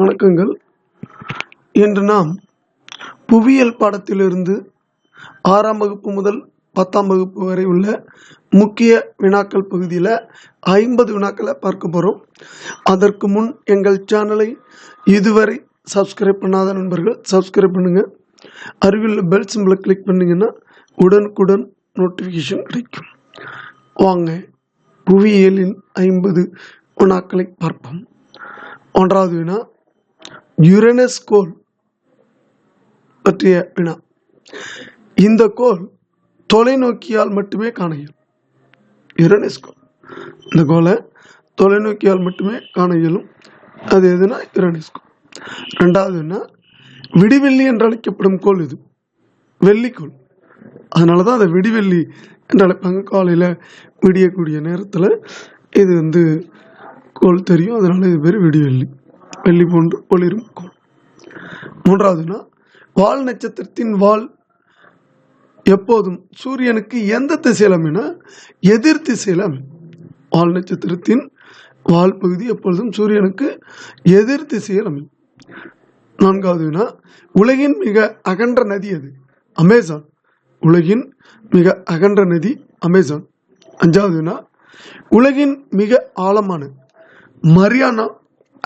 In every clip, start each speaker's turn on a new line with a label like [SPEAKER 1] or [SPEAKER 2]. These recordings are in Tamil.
[SPEAKER 1] வணக்கங்கள் இன்று நாம் புவியியல் பாடத்திலிருந்து ஆறாம் வகுப்பு முதல் பத்தாம் வகுப்பு வரை உள்ள முக்கிய வினாக்கள் பகுதியில் ஐம்பது வினாக்களை பார்க்க போகிறோம் அதற்கு முன் எங்கள் சேனலை இதுவரை சப்ஸ்கிரைப் பண்ணாத நண்பர்கள் சப்ஸ்கிரைப் பண்ணுங்கள் அருகில் பெல் சிம்பிளை கிளிக் பண்ணிங்கன்னா உடனுக்குடன் நோட்டிஃபிகேஷன் கிடைக்கும் வாங்க புவியியலின் ஐம்பது வினாக்களை பார்ப்போம் ஒன்றாவது வினா யுரனஸ் கோல் பற்றிய வினா இந்த கோல் தொலைநோக்கியால் மட்டுமே காண இயலும் யுரனஸ் கோல் இந்த கோலை தொலைநோக்கியால் மட்டுமே காண இயலும் அது எதுனா யுரனஸ் கோல் ரெண்டாவதுன்னா விடிவெள்ளி என்று அழைக்கப்படும் கோல் இது வெள்ளிக்கோள் அதனால தான் அதை விடிவெள்ளி என்று அழைப்பாங்க காலையில் விடியக்கூடிய நேரத்தில் இது வந்து கோல் தெரியும் அதனால் இது பேர் விடிவெள்ளி வெள்ளி போன்று ஒளிரும் கோள் மூன்றாவதுனா வால் நட்சத்திரத்தின் வால் எப்போதும் சூரியனுக்கு எந்த திசையில் அமைனா எதிர் திசையில் அமையும் வால் நட்சத்திரத்தின் வால் பகுதி எப்பொழுதும் சூரியனுக்கு எதிர் திசையில் அமையும் நான்காவதுனா உலகின் மிக அகன்ற நதி அது அமேசான் உலகின் மிக அகன்ற நதி அமேசான் அஞ்சாவதுனா உலகின் மிக ஆழமான மரியானா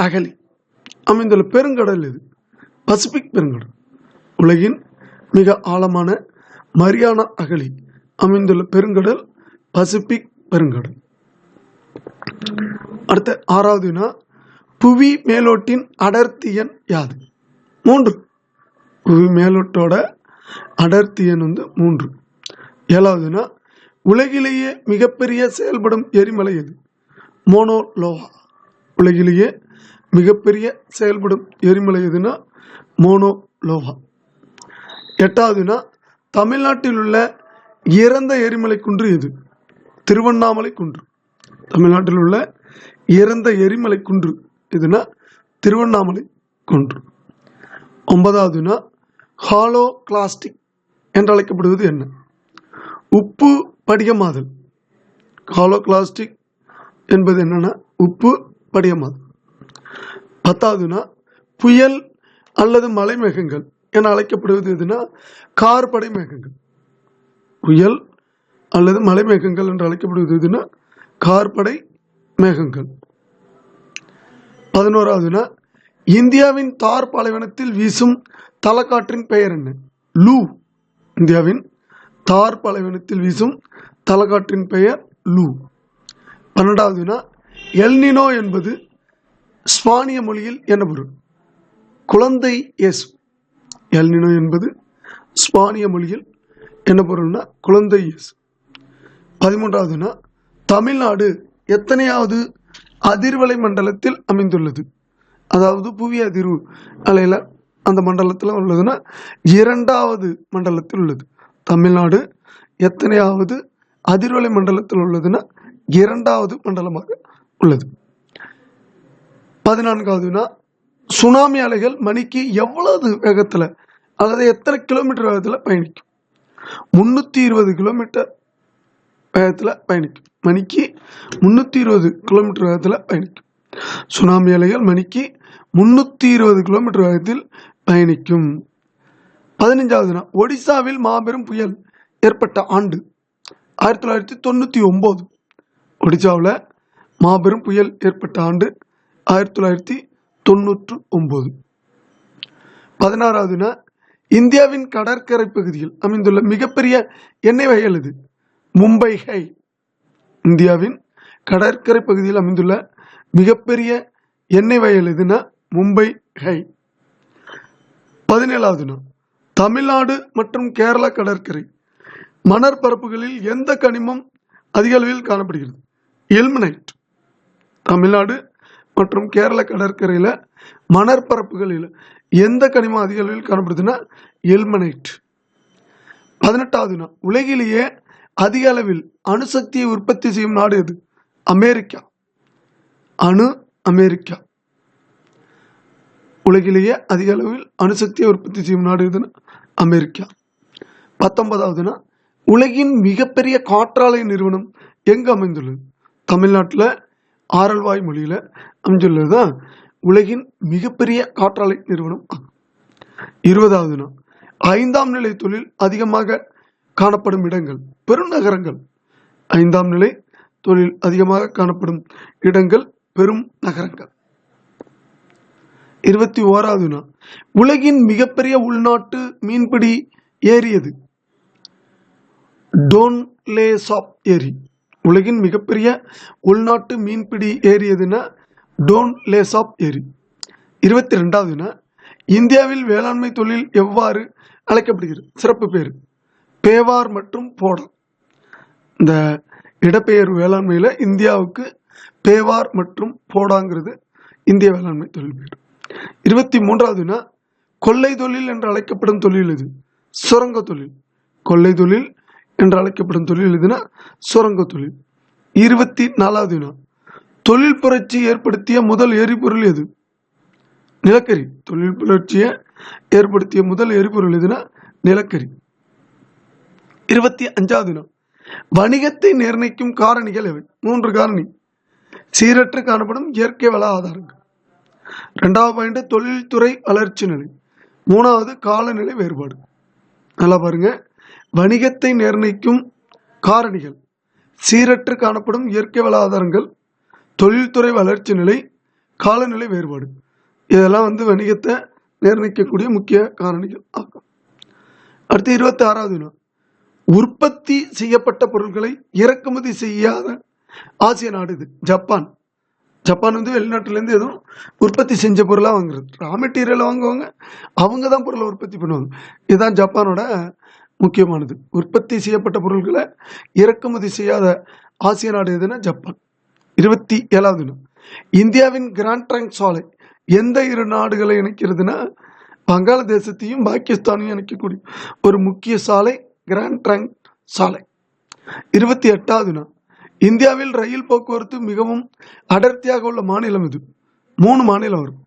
[SPEAKER 1] அகலி அமைந்துள்ள பெருங்கடல் இது பசிபிக் பெருங்கடல் உலகின் மிக ஆழமான மரியானா அகலி அமைந்துள்ள பெருங்கடல் பசிபிக் பெருங்கடல் அடுத்த ஆறாவது புவி மேலோட்டின் அடர்த்தியன் யாது மூன்று புவி மேலோட்டோட அடர்த்தியன் வந்து மூன்று ஏழாவதுனா உலகிலேயே மிகப்பெரிய செயல்படும் எரிமலை எது மோனோலோவா உலகிலேயே மிகப்பெரிய செயல்படும் எரிமலை எதுனா மோனோலோவா எட்டாவதுனா தமிழ்நாட்டில் உள்ள இறந்த எரிமலை குன்று எது திருவண்ணாமலை குன்று தமிழ்நாட்டில் உள்ள இறந்த எரிமலை குன்று எதுனா திருவண்ணாமலை குன்று ஒன்பதாவதுனா ஹாலோ கிளாஸ்டிக் என்று அழைக்கப்படுவது என்ன உப்பு படிகமாதல் ஹாலோ கிளாஸ்டிக் என்பது என்னென்னா உப்பு படிகமாதல் பத்தாவதுனா புயல் அல்லது மலை மேகங்கள் என அழைக்கப்படுவது எதுனா கார்படை மேகங்கள் புயல் அல்லது மலை மேகங்கள் என்று அழைக்கப்படுவது எதுனா கார்படை மேகங்கள் பதினோராவதுனா இந்தியாவின் தார் பாலைவனத்தில் வீசும் தலக்காற்றின் பெயர் என்ன லூ இந்தியாவின் தார் பாலைவனத்தில் வீசும் தலக்காற்றின் பெயர் லூ பன்னெண்டாவதுனா எல்னினோ என்பது ஸ்பானிய மொழியில் என்ன பொருள் குழந்தை இயேசு எல்னினோ என்பது ஸ்பானிய மொழியில் என்ன பொருள்னா குழந்தை இயேசு பதிமூன்றாவதுனா தமிழ்நாடு எத்தனையாவது அதிர்வலை மண்டலத்தில் அமைந்துள்ளது அதாவது புவி அதிர்வு அலையில் அந்த மண்டலத்தில் உள்ளதுன்னா இரண்டாவது மண்டலத்தில் உள்ளது தமிழ்நாடு எத்தனையாவது அதிர்வலை மண்டலத்தில் உள்ளதுன்னா இரண்டாவது மண்டலமாக உள்ளது பதினான்காவதுனா சுனாமி அலைகள் மணிக்கு எவ்வளவு வேகத்தில் அதாவது எத்தனை கிலோமீட்டர் வேகத்தில் பயணிக்கும் முந்நூற்றி இருபது கிலோமீட்டர் வேகத்தில் பயணிக்கும் மணிக்கு முந்நூற்றி இருபது கிலோமீட்டர் வேகத்தில் பயணிக்கும் சுனாமி அலைகள் மணிக்கு முன்னூற்றி இருபது கிலோமீட்டர் வேகத்தில் பயணிக்கும் பதினஞ்சாவது ஒடிசாவில் மாபெரும் புயல் ஏற்பட்ட ஆண்டு ஆயிரத்தி தொள்ளாயிரத்தி தொண்ணூற்றி ஒம்பது ஒடிசாவில் மாபெரும் புயல் ஏற்பட்ட ஆண்டு ஆயிரத்தி தொள்ளாயிரத்தி தொண்ணூற்று ஒம்பது பதினாறாவது இந்தியாவின் கடற்கரை பகுதியில் அமைந்துள்ள மிகப்பெரிய எண்ணெய் வயல் இது மும்பை ஹை இந்தியாவின் கடற்கரை பகுதியில் அமைந்துள்ள மிகப்பெரிய எண்ணெய் வயல் எதுனா மும்பை ஹை பதினேழாவது தமிழ்நாடு மற்றும் கேரளா கடற்கரை மணற்பரப்புகளில் எந்த கனிமம் அதிக அளவில் காணப்படுகிறது எல்மினைட் தமிழ்நாடு மற்றும் கேரள கடற்கரையில் மணற்பரப்புகளில் எந்த கனிமம் அதிக அளவில் காணப்படுதுன்னா எல்மனைட் பதினெட்டாவதுனா உலகிலேயே அதிக அளவில் அணுசக்தியை உற்பத்தி செய்யும் நாடு எது அமெரிக்கா அணு அமெரிக்கா உலகிலேயே அதிக அளவில் அணுசக்தியை உற்பத்தி செய்யும் நாடு எதுன்னா அமெரிக்கா பத்தொன்பதாவதுனா உலகின் மிகப்பெரிய காற்றாலை நிறுவனம் எங்கு அமைந்துள்ளது தமிழ்நாட்டில் ஆரல்வாய் மொழியில் அமைஞ்சுள்ளது தான் உலகின் மிகப்பெரிய காற்றாலை நிறுவனம் இருபதாவது நாள் ஐந்தாம் நிலை தொழில் அதிகமாக காணப்படும் இடங்கள் பெருநகரங்கள் ஐந்தாம் நிலை தொழில் அதிகமாக காணப்படும் இடங்கள் பெரும் நகரங்கள் இருபத்தி ஓராவது நாள் உலகின் மிகப்பெரிய உள்நாட்டு மீன்பிடி ஏரியது டோன்லேசாப் ஏரி உலகின் மிகப்பெரிய உள்நாட்டு மீன்பிடி ஏரி எதுனா டோன் லேசாப் ஏரி இருபத்தி ரெண்டாவதுனா இந்தியாவில் வேளாண்மை தொழில் எவ்வாறு அழைக்கப்படுகிறது சிறப்பு பேர் பேவார் மற்றும் போடல் இந்த இடப்பெயர் வேளாண்மையில் இந்தியாவுக்கு பேவார் மற்றும் போடாங்கிறது இந்திய வேளாண்மை தொழில் பேர் இருபத்தி மூன்றாவதுனா கொள்ளை தொழில் என்று அழைக்கப்படும் தொழில் இது சுரங்க தொழில் கொள்ளை தொழில் என்று அழைக்கப்படும் தொழில் எதுனா சுரங்க தொழில் இருபத்தி நாலாவது வினா தொழில் புரட்சி ஏற்படுத்திய முதல் எரிபொருள் எது நிலக்கரி தொழில் புரட்சியை ஏற்படுத்திய முதல் எரிபொருள் எதுனா நிலக்கரி இருபத்தி அஞ்சாவது வினா வணிகத்தை நிர்ணயிக்கும் காரணிகள் எவை மூன்று காரணி சீரற்று காணப்படும் இயற்கை வள ஆதாரங்கள் ரெண்டாவது பாயிண்ட் தொழில்துறை வளர்ச்சி நிலை மூணாவது காலநிலை வேறுபாடு நல்லா பாருங்கள் வணிகத்தை நிர்ணயிக்கும் காரணிகள் சீரற்று காணப்படும் இயற்கை வள ஆதாரங்கள் தொழில்துறை வளர்ச்சி நிலை காலநிலை வேறுபாடு இதெல்லாம் வந்து வணிகத்தை நிர்ணயிக்கக்கூடிய முக்கிய காரணிகள் ஆகும் அடுத்து இருபத்தி ஆறாவது உற்பத்தி செய்யப்பட்ட பொருட்களை இறக்குமதி செய்யாத ஆசிய நாடு இது ஜப்பான் ஜப்பான் வந்து வெளிநாட்டிலேருந்து எதுவும் உற்பத்தி செஞ்ச பொருளாக வாங்குறது ரா மெட்டீரியலை வாங்குவாங்க அவங்க தான் பொருளை உற்பத்தி பண்ணுவாங்க இதுதான் ஜப்பானோட முக்கியமானது உற்பத்தி செய்யப்பட்ட பொருட்களை இறக்குமதி செய்யாத ஆசிய நாடு எதுனா ஜப்பான் இருபத்தி ஏழாவது இடம் இந்தியாவின் கிராண்ட் ட்ரங்க் சாலை எந்த இரு நாடுகளை இணைக்கிறதுனா வங்காளதேசத்தையும் பாகிஸ்தானையும் இணைக்கக்கூடிய ஒரு முக்கிய சாலை கிராண்ட் ட்ரங்க் சாலை இருபத்தி எட்டாவது நாள் இந்தியாவில் ரயில் போக்குவரத்து மிகவும் அடர்த்தியாக உள்ள மாநிலம் இது மூணு மாநிலம் வரும்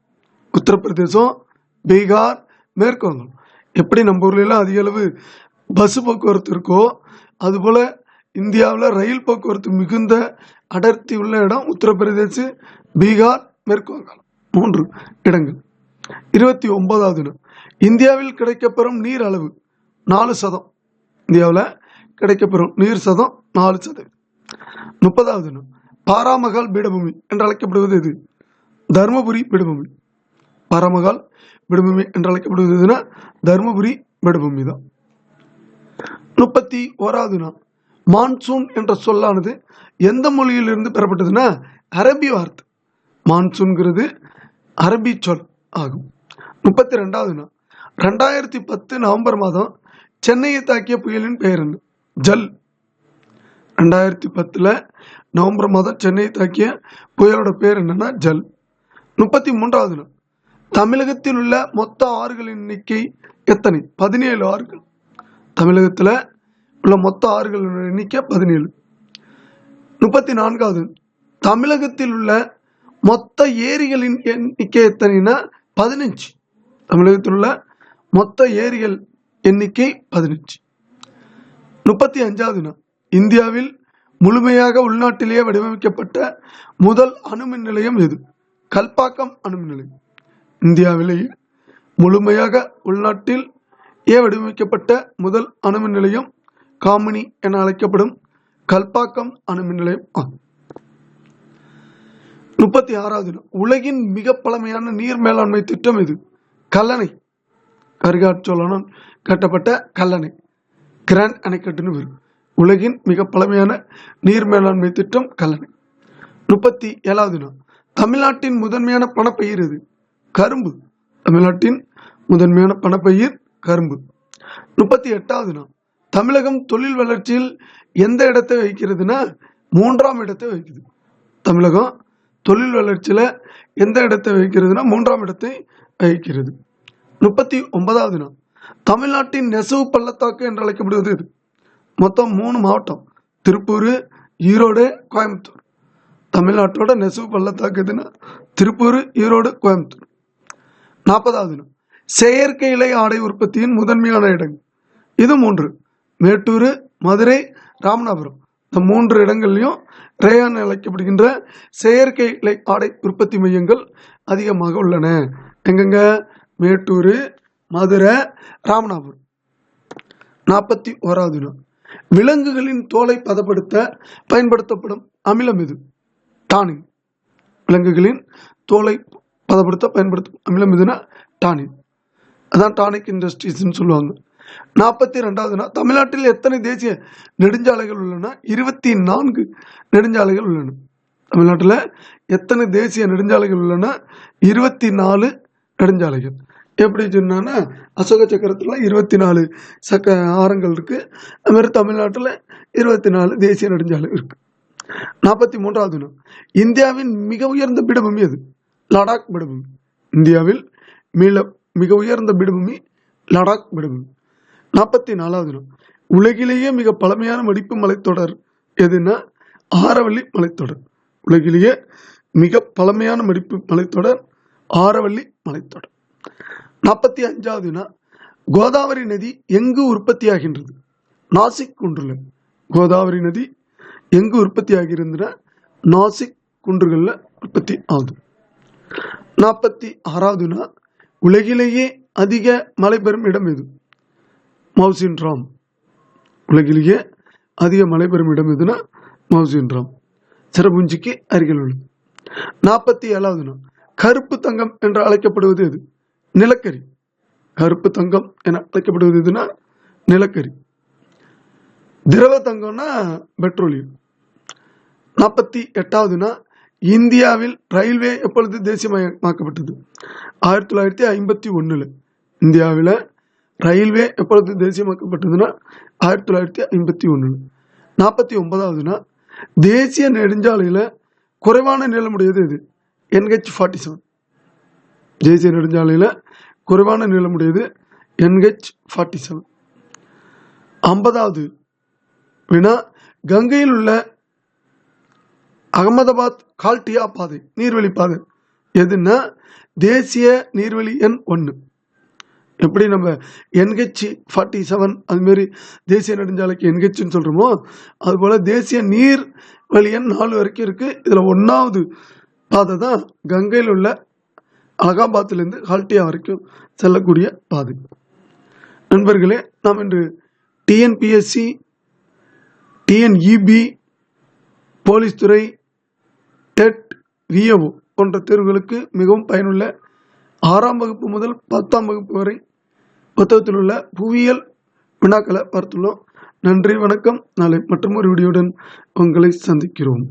[SPEAKER 1] உத்தரப்பிரதேசம் பீகார் மேற்கு வங்கம் எப்படி நம்ம ஊர்லாம் அதிக அளவு பஸ் போக்குவரத்து இருக்கோ அதுபோல் இந்தியாவில் ரயில் போக்குவரத்து மிகுந்த அடர்த்தி உள்ள இடம் உத்தரப்பிரதேச பீகார் மேற்கு வங்காளம் மூன்று இடங்கள் இருபத்தி ஒன்பதாவது இடம் இந்தியாவில் கிடைக்கப்பெறும் நீர் அளவு நாலு சதம் இந்தியாவில் கிடைக்கப்பெறும் நீர் சதம் நாலு சதவீதம் முப்பதாவது இடம் பாராமகால் பீடபூமி என்று அழைக்கப்படுவது எது தருமபுரி பீடபூமி பாராமகால் பீடபூமி என்று அழைக்கப்படுவது எதுனா தருமபுரி பீடபூமி தான் முப்பத்தி ஓராவது நாள் மான்சூன் என்ற சொல்லானது எந்த மொழியிலிருந்து பெறப்பட்டதுன்னா அரபி வார்த்தை மான்சூன்கிறது அரபி சொல் ஆகும் முப்பத்தி ரெண்டாவது நாள் ரெண்டாயிரத்தி பத்து நவம்பர் மாதம் சென்னையை தாக்கிய புயலின் பெயர் என்ன ஜல் ரெண்டாயிரத்தி பத்தில் நவம்பர் மாதம் சென்னையை தாக்கிய புயலோட பேர் என்னன்னா ஜல் முப்பத்தி மூன்றாவது நாள் தமிழகத்தில் உள்ள மொத்த ஆறுகளின் எண்ணிக்கை எத்தனை பதினேழு ஆறுகள் தமிழகத்தில் உள்ள மொத்த ஆறுகளோட எண்ணிக்கை பதினேழு முப்பத்தி நான்காவது தமிழகத்தில் உள்ள மொத்த ஏரிகளின் எண்ணிக்கை எத்தனைனா பதினஞ்சு தமிழகத்தில் உள்ள மொத்த ஏரிகள் எண்ணிக்கை பதினஞ்சு முப்பத்தி அஞ்சாவது இந்தியாவில் முழுமையாக உள்நாட்டிலேயே வடிவமைக்கப்பட்ட முதல் அணுமின் நிலையம் எது கல்பாக்கம் அணுமின் நிலையம் இந்தியாவிலேயே முழுமையாக உள்நாட்டில் ஏ வடிவமைக்கப்பட்ட முதல் அணுமின் நிலையம் காமினி என அழைக்கப்படும் கல்பாக்கம் அணுமின் நிலையம் ஆகும் முப்பத்தி ஆறாவது உலகின் மிக பழமையான நீர் மேலாண்மை திட்டம் இது கல்லணை கரிகாற்றோழனால் கட்டப்பட்ட கல்லணை கிராண்ட் அணைக்கட்டுன்னு பேர் உலகின் மிக பழமையான நீர் மேலாண்மை திட்டம் கல்லணை முப்பத்தி ஏழாவது நாள் தமிழ்நாட்டின் முதன்மையான பணப்பயிர் இது கரும்பு தமிழ்நாட்டின் முதன்மையான பணப்பயிர் கரும்பு முப்பத்தி எட்டாவது நாள் தமிழகம் தொழில் வளர்ச்சியில் எந்த இடத்தை வைக்கிறதுனா மூன்றாம் இடத்தை வைக்குது தமிழகம் தொழில் வளர்ச்சியில் எந்த இடத்தை வைக்கிறதுனா மூன்றாம் இடத்தை வகிக்கிறது முப்பத்தி ஒன்பதாவது நாள் தமிழ்நாட்டின் நெசவு பள்ளத்தாக்கு என்று அழைக்கப்படுவது இது மொத்தம் மூணு மாவட்டம் திருப்பூர் ஈரோடு கோயம்புத்தூர் தமிழ்நாட்டோட நெசவு பள்ளத்தாக்கு எதுனா திருப்பூர் ஈரோடு கோயம்புத்தூர் நாற்பதாவது நாள் செயற்கை இலை ஆடை உற்பத்தியின் முதன்மையான இடங்கள் இது மூன்று மேட்டூர் மதுரை ராமநாதபுரம் இந்த மூன்று இடங்கள்லையும் ரேயான் அழைக்கப்படுகின்ற செயற்கை இலை ஆடை உற்பத்தி மையங்கள் அதிகமாக உள்ளன எங்கெங்க மேட்டூர் மதுரை ராமநாதபுரம் நாற்பத்தி ஓராவது நாள் விலங்குகளின் தோலை பதப்படுத்த பயன்படுத்தப்படும் அமிலம் இது டானின் விலங்குகளின் தோலை பதப்படுத்த பயன்படுத்தும் அமிலம் இதுனா டானின் அதான் டானிக் இண்டஸ்ட்ரீஸ்ன்னு சொல்லுவாங்க நாற்பத்தி ரெண்டாவதுனா தமிழ்நாட்டில் எத்தனை தேசிய நெடுஞ்சாலைகள் உள்ளன இருபத்தி நான்கு நெடுஞ்சாலைகள் உள்ளன தமிழ்நாட்டில் எத்தனை தேசிய நெடுஞ்சாலைகள் உள்ளன இருபத்தி நாலு நெடுஞ்சாலைகள் எப்படி சொன்னான்னா அசோக சக்கரத்தில் இருபத்தி நாலு சக்க ஆரங்கள் இருக்குது அதுமாதிரி தமிழ்நாட்டில் இருபத்தி நாலு தேசிய நெடுஞ்சாலை இருக்குது நாற்பத்தி மூன்றாவது இந்தியாவின் மிக உயர்ந்த பீடபூமி அது லடாக் பீடபூமி இந்தியாவில் மீள மிக உயர்ந்த பீடபூமி லடாக் பீடபூமி நாற்பத்தி நாலாவது இடம் உலகிலேயே மிக பழமையான வெடிப்பு மலைத்தொடர் எதுன்னா ஆரவள்ளி மலைத்தொடர் உலகிலேயே மிக பழமையான வெடிப்பு மலைத்தொடர் ஆரவள்ளி மலைத்தொடர் நாற்பத்தி அஞ்சாவதுனா கோதாவரி நதி எங்கு உற்பத்தியாகின்றது நாசிக் குன்றுல கோதாவரி நதி எங்கு உற்பத்தி ஆகியிருந்தன நாசிக் குன்றுகளில் உற்பத்தி ஆகுது நாற்பத்தி ஆறாவதுனா உலகிலேயே அதிக மழை பெறும் இடம் எது மவுசின் ராம் உலகிலேயே அதிக மழை பெறும் இடம் எதுனா மவுசின் ராம் சிறபுஞ்சிக்கு அருகில் உள்ளது நாற்பத்தி ஏழாவது நாள் கருப்பு தங்கம் என்று அழைக்கப்படுவது எது நிலக்கரி கருப்பு தங்கம் என அழைக்கப்படுவது எதுனா நிலக்கரி திரவ தங்கம்னா பெட்ரோலியம் நாற்பத்தி எட்டாவதுனா இந்தியாவில் ரயில்வே எப்பொழுது தேசியமயமாக்கப்பட்டது ஆயிரத்தி தொள்ளாயிரத்தி ஐம்பத்தி ஒன்றில் இந்தியாவில் ரயில்வே எப்பொழுது தேசியமாக்கப்பட்டதுன்னா ஆயிரத்தி தொள்ளாயிரத்தி ஐம்பத்தி ஒன்றில் நாற்பத்தி ஒன்பதாவதுனா தேசிய நெடுஞ்சாலையில் குறைவான நிலமுடையது இது என்ஹெச் ஃபார்ட்டி செவன் தேசிய நெடுஞ்சாலையில் குறைவான நிலமுடையது என்ஹெச் ஃபார்ட்டி செவன் ஐம்பதாவது வினா கங்கையில் உள்ள அகமதாபாத் கால்டியா பாதை நீர்வழி பாதை எதுன்னா தேசிய நீர்வழி எண் ஒன்று எப்படி நம்ம என்ஹெச் ஃபார்ட்டி செவன் அதுமாரி தேசிய நெடுஞ்சாலைக்கு என்ஹெச்னு சொல்கிறோமோ அதுபோல் தேசிய நீர் வழி எண் நாலு வரைக்கும் இருக்குது இதில் ஒன்றாவது பாதை தான் கங்கையில் உள்ள அலகாபாத்லேருந்து ஹால்டியா வரைக்கும் செல்லக்கூடிய பாதை நண்பர்களே நாம் இன்று டிஎன்பிஎஸ்சி டிஎன்இபி e போலீஸ் துறை டெட் விஎஓ போன்ற தேர்வுகளுக்கு மிகவும் பயனுள்ள ஆறாம் வகுப்பு முதல் பத்தாம் வகுப்பு வரை புத்தகத்தில் உள்ள புவியியல் வினாக்களை பார்த்துள்ளோம் நன்றி வணக்கம் நாளை மற்றும் ஒரு வீடியோடன் உங்களை சந்திக்கிறோம்